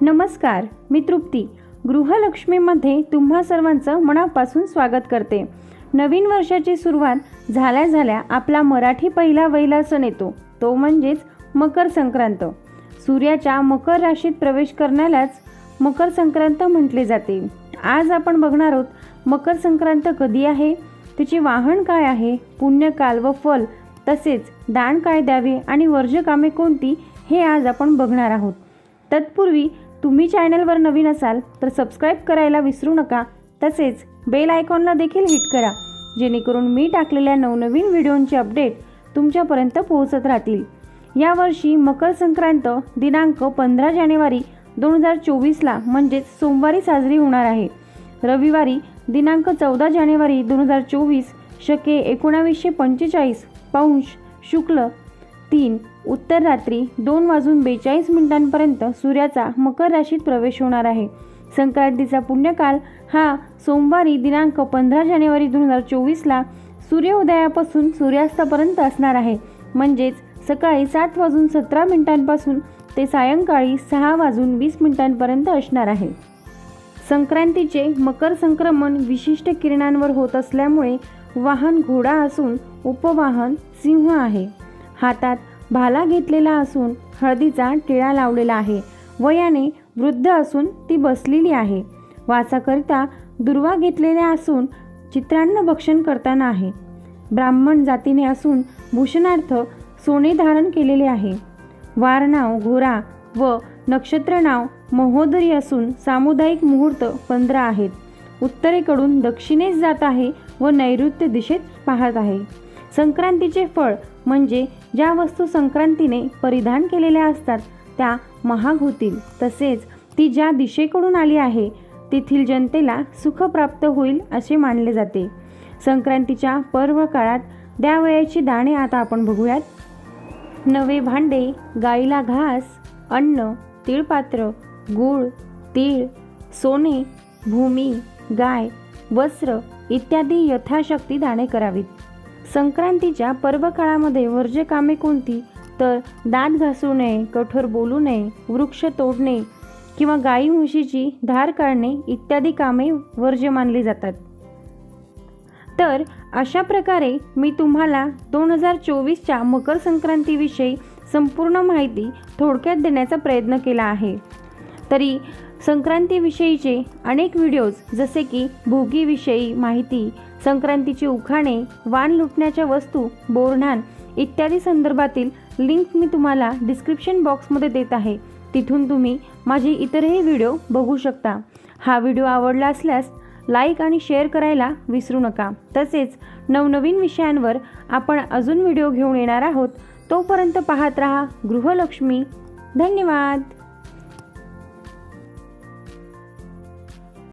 नमस्कार मी तृप्ती. गृहलक्ष्मीमध्ये तुम्हा सर्वांचं मनापासून स्वागत करते. नवीन वर्षाची सुरुवात झाल्या झाल्या आपला मराठी पहिला वैला सण येतो तो म्हणजेच मकर संक्रांत. सूर्याच्या मकर राशीत प्रवेश करण्यालाच मकर संक्रांत म्हटले जाते. आज आपण बघणार आहोत मकर संक्रांत कधी आहे? तिचे वाहन काय आहे? पुण्यकाल व फल तसेच दान काय द्यावे आणि वर्जकामे कोणती हे आज आपण बघणार आहोत. तत्पूर्वी तुम्ही चॅनलवर नवीन असाल तर सबस्क्राईब करायला विसरू नका. तसेच बेल आयकॉनला देखील हिट करा जेणेकरून मी टाकलेल्या नवनवीन व्हिडिओंचे अपडेट तुमच्यापर्यंत पोहोचत राहतील. यावर्षी मकर संक्रांत दिनांक पंधरा जानेवारी दोन हजार चोवीसला म्हणजेच सोमवारी साजरी होणार आहे. रविवारी दिनांक चौदा जानेवारी दोन हजार चोवीस शके एकोणावीसशे पंचेचाळीस पाऊंश शुक्ल तीन उत्तर रात्री दोन वाजून बेचाळीस मिनिटांपर्यंत सूर्याचा मकर राशीत प्रवेश होणार आहे. संक्रांतीचा पुण्यकाल हा सोमवारी दिनांक पंधरा जानेवारी दोन हजार चोवीसला सूर्योदयापासून सूर्यास्तापर्यंत असणार आहे. म्हणजेच सकाळी सात वाजून सतरा मिनिटांपासून ते सायंकाळी सहा वाजून वीस मिनिटांपर्यंत असणार आहे. संक्रांतीचे मकर संक्रमण विशिष्ट किरणांवर होत असल्यामुळे वाहन घोडा असून उपवाहन सिंह आहे. हातात भाला घेतलेला असून हळदीचा टिळा लावलेला आहे. वयाने वृद्ध असून ती बसलेली आहे. वाचाकरिता दुर्वा घेतलेल्या असून चित्रान्न भक्षण करताना आहे. ब्राह्मण जातीने असून भूषणार्थ सोने धारण केलेले आहे. वार नाव घोरा व नक्षत्र नाव महोदरी असून सामुदायिक मुहूर्त पंधरा आहेत. उत्तरेकडून दक्षिणेस जात आहे व नैऋत्य दिशेत पाहत आहे. संक्रांतीचे फळ म्हणजे ज्या वस्तू संक्रांतीने परिधान केलेल्या असतात त्या महाग होतील. तसेच ती ज्या दिशेकडून आली आहे तेथील जनतेला सुख प्राप्त होईल असे मानले जाते. संक्रांतीच्या पर्व काळात द्यावयाची दाणे आता आपण बघूयात. नवे भांडे गाईला घास अन्न तिळपात्र गूळ तीळ सोने भूमी गाय वस्त्र इत्यादी यथाशक्ती दाणे करावीत. संक्रांतीच्या पर्व काळामध्ये वर्ज्य कामे कोणती? तर दात घासू नये कठोर बोलू नये वृक्ष तोडणे किंवा गाई म्हशीची धार काढणे इत्यादी कामे वर्ज्य मानली जातात. तर अशा प्रकारे मी तुम्हाला दोन हजार चोवीसच्या मकर संक्रांतीविषयी संपूर्ण माहिती थोडक्यात देण्याचा प्रयत्न केला आहे. तरी संक्रांतीविषयीचे अनेक व्हिडिओज जसे की भोगीविषयी माहिती संक्रांतीची उखाणे वाण लुटण्याच्या वस्तू बोरणान इत्यादी संदर्भातील लिंक मी तुम्हाला डिस्क्रिप्शन बॉक्समध्ये देत आहे. तिथून तुम्ही माझे इतरही व्हिडिओ बघू शकता. हा व्हिडिओ आवडला असल्यास लाईक आणि शेअर करायला विसरू नका. तसेच नवनवीन विषयांवर आपण अजून व्हिडिओ घेऊन येणार आहोत. तोपर्यंत पाहत रहा गृहलक्ष्मी. धन्यवाद!